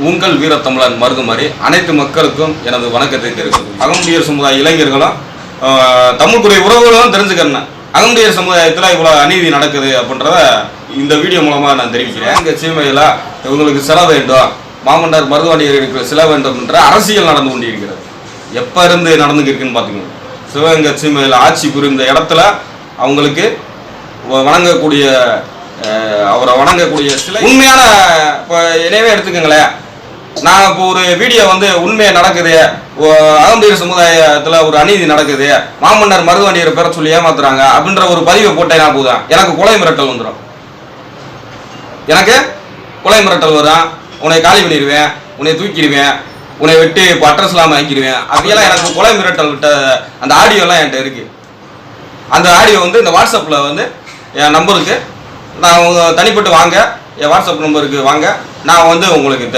உங்கள் வீரத்தமிழன் மருதுமாரி அனைத்து மக்களுக்கும் எனது வணக்கத்தை தெரிவிக்கும் அகமுடியர் சமுதாய இளைஞர்களும் ஆஹ், உறவுகளும் தெரிஞ்சுக்கிறேன் அகமுடியர் சமுதாயத்தில் இவ்வளோ அநீதி நடக்குது அப்படின்றத இந்த வீடியோ மூலமாக நான் தெரிவிக்கிறேன். இங்கே சீமையில் இவங்களுக்கு சில வேண்டும் மாமன்னர் இருக்கிற சில வேண்டும் என்ற அரசியல் நடந்து கொண்டிருக்கிறது. எப்போ இருந்து நடந்துக்கிருக்குன்னு பார்த்தீங்கன்னா சிவகங்கை சீமையில் ஆட்சி புரிந்த இடத்துல அவங்களுக்கு வ- வணங்கக்கூடிய அவரை வணங்கக்கூடிய சில. உண்மையான இப்போ என்னையவே எடுத்துக்கோங்களேன். நான் இப்போ ஒரு வீடியோ வந்து உண்மையை நடக்குது. ஓ- அகம்பீர் சமுதாயத்தில் ஒரு அநீதி நடக்குது. மாமன்னர் மருதுவண்டியர் பெற சொல்லி ஏமாத்துறாங்க அப்படின்ற ஒரு பதிவை போட்டேன்னா போதும் எனக்கு கொலை மிரட்டல் வந்துடும் எனக்கு கொலை மிரட்டல் வரும் உன்னை காலி பண்ணிடுவேன் உன்னை தூக்கிடுவேன் உன்னை வெட்டி இப்போ அட்ரஸ் இல்லாமல் ஆக்கிடுவேன். அப்படியெல்லாம் எனக்கு கொலை மிரட்டல் விட்ட அந்த ஆடியோலாம் என்கிட்ட இருக்கு. அந்த ஆடியோ வந்து இந்த வாட்ஸ்அப்பில் வந்து என் நம்பருக்கு நான் தனிப்பட்டு வாங்க. என் வாட்ஸ்அப் நம்பருக்கு வாங்க. நான் வந்து உங்களுக்கு